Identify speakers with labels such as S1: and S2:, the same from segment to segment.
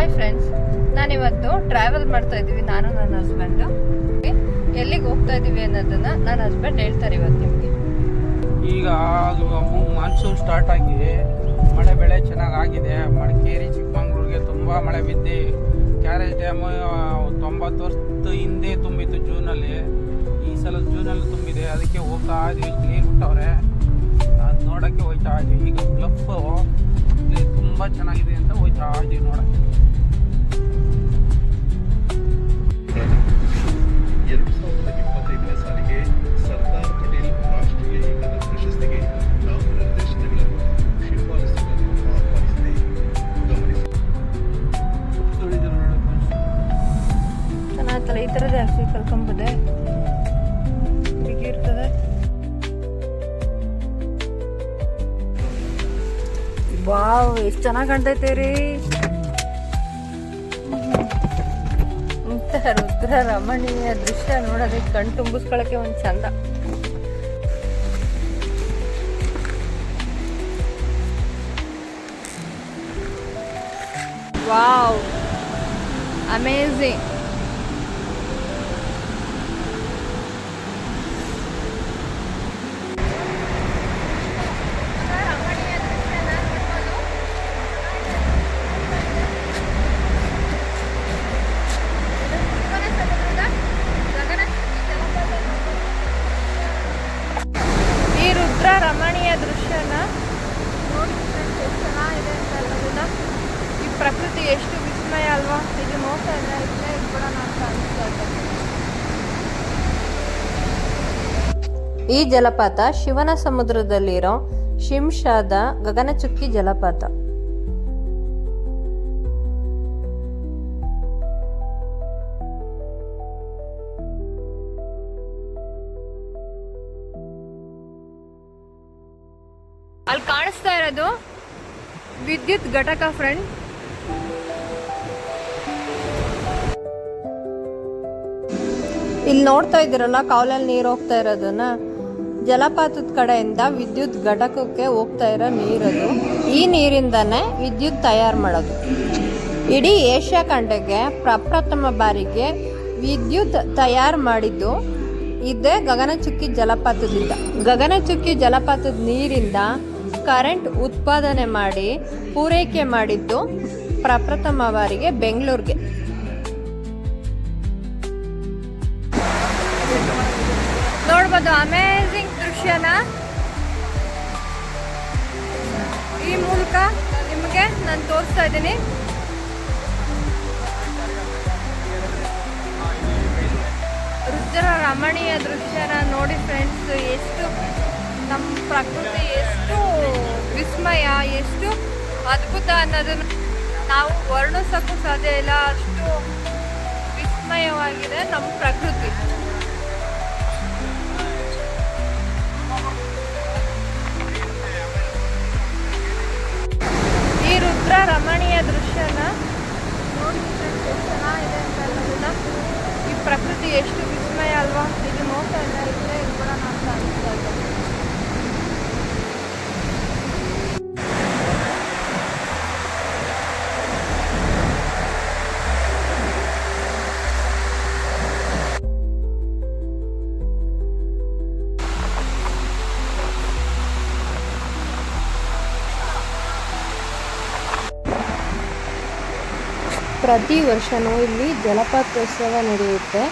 S1: Hi friends ನಾನಿವತ್ತು travel ಮಾಡ್ತಾ ಇದ್ದೀವಿ. ನಾನು ನನ್ನ ಹಸ್ಬೆಂಡು ಎಲ್ಲಿಗೆ ಹೋಗ್ತಾ ಇದ್ದೀವಿ ಅನ್ನೋದನ್ನ ನನ್ನ ಹಸ್ಬೆಂಡ್ ಹೇಳ್ತಾರೆ ಇವತ್ತು ನಿಮಗೆ.
S2: ಈಗ ಮಾನ್ಸೂನ್ ಸ್ಟಾರ್ಟ್ ಆಗಿ ಮಳೆ ಬೆಳೆ ಚೆನ್ನಾಗಿ ಆಗಿದೆ ಮಡಿಕೇರಿ, ಚಿಕ್ಕಮಂಗ್ಳೂರಿಗೆ ತುಂಬ ಮಳೆ ಬಿದ್ದು ಕ್ಯಾರೇಜ್ ಡ್ಯಾಮು ತೊಂಬತ್ತು ವರ್ಷದ ಹಿಂದೆ ತುಂಬಿತ್ತು ಜೂನಲ್ಲಿ. ಈ ಸಲ ಜೂನಲ್ಲಿ ತುಂಬಿದೆ. ಅದಕ್ಕೆ ಹೋಗ್ತಾ ಇದ್ದೀವಿ. ಕ್ಲೀನ್ ಬಿಟ್ಟವ್ರೆ. ನೋಡೋಕ್ಕೆ ಹೋಗ್ತಾ ಇದೀವಿ ಈಗ ಇಲ್ಲಿ ತುಂಬ ಚೆನ್ನಾಗಿದೆ ಅಂತ ಹೋಯ್ತಾ ಇದೀವಿ ನೋಡೋಕ್ಕೆ
S3: ಎರಡು
S1: ವಾವ್ ಎಷ್ಟು ಚೆನ್ನಾಗಿ ಕಾಣ್ತೈತೆ ರೀ? ಇಂಥ ರುದ್ರ ರಮಣೀಯ ದೃಶ್ಯ ನೋಡೋದಕ್ಕೆ ಕಣ್ ತುಂಬಿಸ್ಕೊಳಕ್ಕೆ ಒಂದು ಚಂದ. ವಾವ್ ಅಮೇಝಿಂಗ್ ಈ ಜಲಪಾತ ಶಿವನ ಸಮುದ್ರದಲ್ಲಿರೋ ಶಿಂಷಾದ ಗಗನಚುಕ್ಕಿ ಜಲಪಾತ. ಅಲ್ಲಿ ಕಾಣಿಸ್ತಾ ಇರೋದು ವಿದ್ಯುತ್ ಘಟಕ ಫ್ರೆಂಡ್. ಇಲ್ಲಿ ನೋಡ್ತಾ ಇದ್ದೀರಲ್ಲ ಕಾವಲಲ್ಲಿ ನೀರು ಹೋಗ್ತಾ ಇರೋದನ್ನ. ಜಲಪಾತದ ಕಡೆಯಿಂದ ವಿದ್ಯುತ್ ಘಟಕಕ್ಕೆ ಹೋಗ್ತಾ ಇರೋ ನೀರದು. ಈ ನೀರಿಂದನೇ ವಿದ್ಯುತ್ ತಯಾರು ಮಾಡೋದು. ಇಡೀ ಏಷ್ಯಾ ಖಂಡಕ್ಕೆ ಪ್ರಪ್ರಥಮ ಬಾರಿಗೆ ವಿದ್ಯುತ್ ತಯಾರು ಮಾಡಿದ್ದು ಇದೇ ಗಗನಚುಕ್ಕಿ ಜಲಪಾತದಿಂದ. ಗಗನಚುಕ್ಕಿ ಜಲಪಾತದ ನೀರಿಂದ ಕರೆಂಟ್ ಉತ್ಪಾದನೆ ಮಾಡಿ ಪೂರೈಕೆ ಮಾಡಿದ್ದು ಪ್ರಪ್ರಥಮ ಬಾರಿಗೆ ಬೆಂಗಳೂರಿಗೆ. ನೋಡ್ಬೋದು ಅಮೇಝಿಂಗ್ ದೃಶ್ಯನ ಈ ಮೂಲಕ ನಿಮಗೆ ನಾನು ತೋರಿಸ್ತಾ ಇದ್ದೀನಿ. ರುದ್ರ ರಮಣೀಯ ದೃಶ್ಯನ ನೋಡಿ ಫ್ರೆಂಡ್ಸ್ ಎಷ್ಟು ನಮ್ಮ ಪ್ರಕೃತಿ ಎಷ್ಟು ವಿಸ್ಮಯ, ಎಷ್ಟು ಅದ್ಭುತ ಅನ್ನೋದನ್ನು ನಾವು ವರ್ಣಿಸೋಕ್ಕೂ ಸಾಧ್ಯ ಇಲ್ಲ. ಅಷ್ಟು ವಿಸ್ಮಯವಾಗಿದೆ ನಮ್ಮ ಪ್ರಕೃತಿ. ಪ್ರತಿ ವರ್ಷವೂ ಇಲ್ಲಿ ಜಲಪಾತೋತ್ಸವ ನಡೆಯುತ್ತೆ.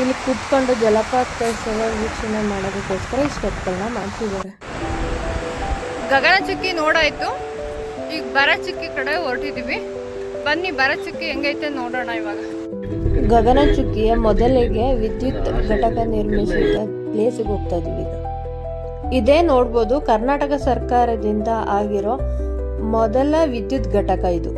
S1: ಇಲ್ಲಿ ಕೂತ್ಕೊಂಡು ಜಲಪಾತೋತ್ಸವ ವೀಕ್ಷಣೆ ಮಾಡೋದಕ್ಕೋಸ್ಕರ ಈ ಸ್ಟೆಪ್ಗಳನ್ನ ಮಾಡ್ತಿದ್ದಾರೆ. ಗಗನಚುಕ್ಕಿ ನೋಡಾಯ್ತು ಈಗ ಬರಚುಕ್ಕಿ ಕಡೆ ಹೊರಟಿದೀವಿ. ಬನ್ನಿ ಬರಚುಕ್ಕಿ ಹೆಂಗೈತೆ ನೋಡೋಣ ಇವಾಗ. ಗಗನಚುಕ್ಕಿಯ ಮೊದಲಿಗೆ ವಿದ್ಯುತ್ ಘಟಕ ನಿರ್ಮಿಸಿದ ಪ್ಲೇಸಿಗೆ ಹೋಗ್ತಾ ಇದೀವಿ ಇದೇ ನೋಡ್ಬೋದು, ಕರ್ನಾಟಕ ಸರ್ಕಾರದಿಂದ ಆಗಿರೋ ಮೊದಲ ವಿದ್ಯುತ್ ಘಟಕ ಇದು.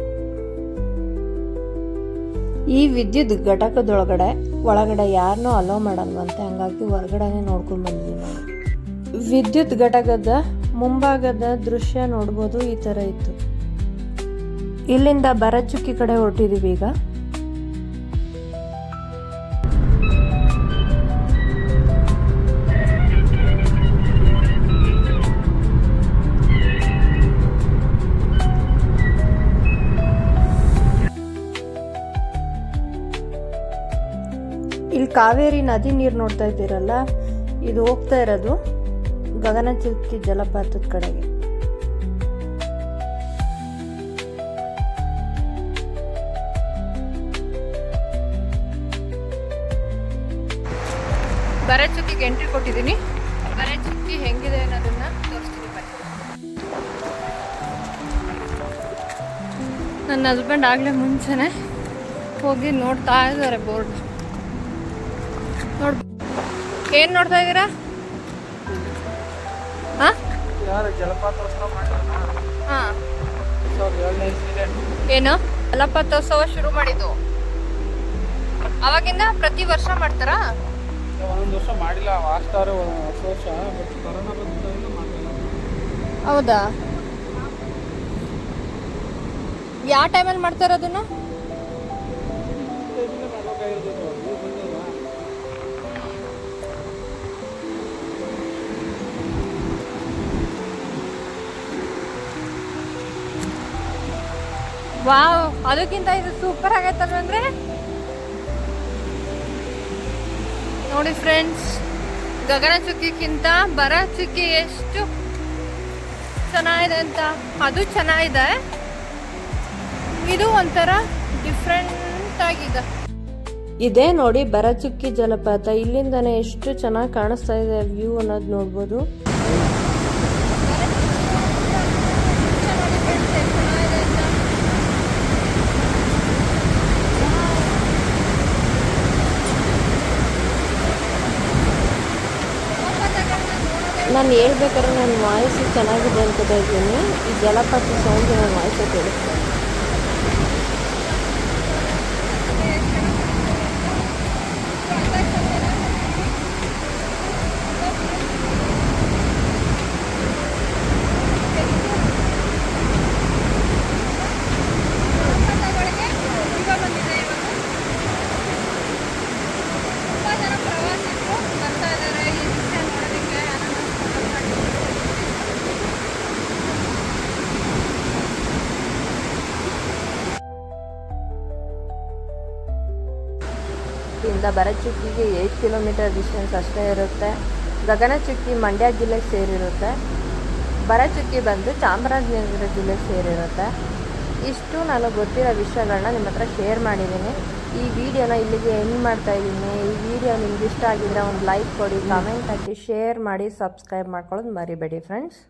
S1: ಈ ವಿದ್ಯುತ್ ಘಟಕದೊಳಗಡೆ ಒಳಗಡೆ ಯಾರನ್ನೂ ಅಲೋ ಮಾಡಲ್ವಂತೆ, ಹಂಗಾಗಿ ಹೊರಗಡೆನೆ ನೋಡ್ಕೊಂಡು ಬಂದ್ವಿ ನಾವು. ವಿದ್ಯುತ್ ಘಟಕದ ಮುಂಭಾಗದ ದೃಶ್ಯ ನೋಡ್ಬೋದು, ಈ ಥರ ಇತ್ತು. ಇಲ್ಲಿಂದ ಬರಚುಕ್ಕಿ ಕಡೆ ಹೊರಟಿದೀವಿ ಈಗ. ಕಾವೇರಿ ನದಿ ನೀರು ನೋಡ್ತಾ ಇದ್ದೀರಲ್ಲ, ಇದು ಹೋಗ್ತಾ ಇರೋದು ಗಗನಚುಕ್ಕಿ ಜಲಪಾತದ ಕಡೆಗೆ. ಬರಚುಕ್ಕಿಗೆ ಎಂಟ್ರಿ ಕೊಟ್ಟಿದ್ದೀನಿ. ಬರಚುಕ್ಕಿ ಹೆಂಗಿದೆ ಅನ್ನೋದನ್ನ ತೋರಿಸ್ತೀನಿ ನನ್ನ ಹಸ್ಬೆಂಡ್ ಆಗಲೇ ಮುಂಚೆನೆ ಹೋಗಿ ನೋಡ್ತಾ ಇದ್ದಾರೆ ಬೋರ್ಡ್ ಏನು ನೋಡ್ತಾ ಇದ್ದೀರಾ? ಏನು? ಜಲಪಾತೋತ್ಸವ ಶುರು ಮಾಡಿದ್ದು. ಅವಾಗಿಂದ ಪ್ರತಿ ವರ್ಷ ಮಾಡ್ತಾರಾ?
S2: ಒಂದೊಂದು ವರ್ಷ ಮಾಡಿಲ್ಲ ಆಗ್ತಾರೆ ವರ್ಷ ಕೊರೋನಾ ಬಂದಿದ್ದರಿಂದ ಮಾಡಲಿಲ್ಲ.
S1: ಹೌದಾ? ಯಾವ ಟೈಮಲ್ಲಿ ಮಾಡ್ತಾರೆ ಅದನ್ನು? ವಾವ್, ಅದಕ್ಕಿಂತ ಇದು ಸೂಪರ್ ಆಗೈತಲ್ವ ಅಂದ್ರೆ? ನೋಡಿ ಫ್ರೆಂಡ್ಸ್ ಗಗನ ಚುಕ್ಕಿಗಿಂತ ಬರ ಚುಕ್ಕಿ ಎಷ್ಟು ಚೆನ್ನಾಗಿದೆ ಅಂತ. ಅದು ಚೆನ್ನಾಗಿದೆ. ಇದು ಒಂಥರ ಡಿಫ್ರೆಂಟ್ ಆಗಿದೆ. ಇದೇ ನೋಡಿ ಬರಚುಕ್ಕಿ ಜಲಪಾತ. ಇಲ್ಲಿಂದನೇ ಎಷ್ಟು ಚೆನ್ನಾಗಿ ಕಾಣಿಸ್ತಾ ಇದೆ ವ್ಯೂ ಅನ್ನೋದು ನೋಡ್ಬೋದು. ನಾನು ಹೇಳ್ಬೇಕಾದ್ರೆ ನನ್ನ ವಾಯ್ಸ್ ಚೆನ್ನಾಗಿದೆ ಅಂತ ಇದ್ದೀನಿ ಈ ಜಲಪಾತ ಸೌಂಡ್ ನನ್ನ ವಾಯ್ಸ್ ಕೇಳಿಸ್ತಾ ಇದೆ. ಭರಚುಕ್ಕಿಗೆ ಏಯ್ಟ್ ಕಿಲೋಮೀಟರ್ ಡಿಸ್ಟೆನ್ಸ್ ಅಷ್ಟೇ ಇರುತ್ತೆ. ಗಗನಚುಕ್ಕಿ ಮಂಡ್ಯ ಜಿಲ್ಲೆಗೆ ಸೇರಿರುತ್ತೆ. ಭರಚುಕ್ಕಿ ಬಂದು ಚಾಮರಾಜನಗರ ಜಿಲ್ಲೆಗೆ ಸೇರಿರುತ್ತೆ. ಇಷ್ಟು ನಾನು ಗೊತ್ತಿರೋ ವಿಷಯಗಳನ್ನ ನಿಮ್ಮ ಹತ್ರ ಶೇರ್ ಮಾಡಿದ್ದೀನಿ. ಈ ವಿಡಿಯೋನ ಇಲ್ಲಿಗೆ ಎಂಡ್ ಮಾಡ್ತಾ ಇದ್ದೀನಿ. ಈ ವಿಡಿಯೋ ನಿಮ್ಗೆ ಇಷ್ಟ ಆಗಿದ್ರೆ ಒಂದು ಲೈಕ್ ಕೊಡಿ ಕಮೆಂಟ್ ಹಾಕಿ ಶೇರ್ ಮಾಡಿ ಸಬ್ಸ್ಕ್ರೈಬ್ ಮಾಡ್ಕೊಳ್ಳೋದು ಮರಿಬೇಡಿ ಫ್ರೆಂಡ್ಸ್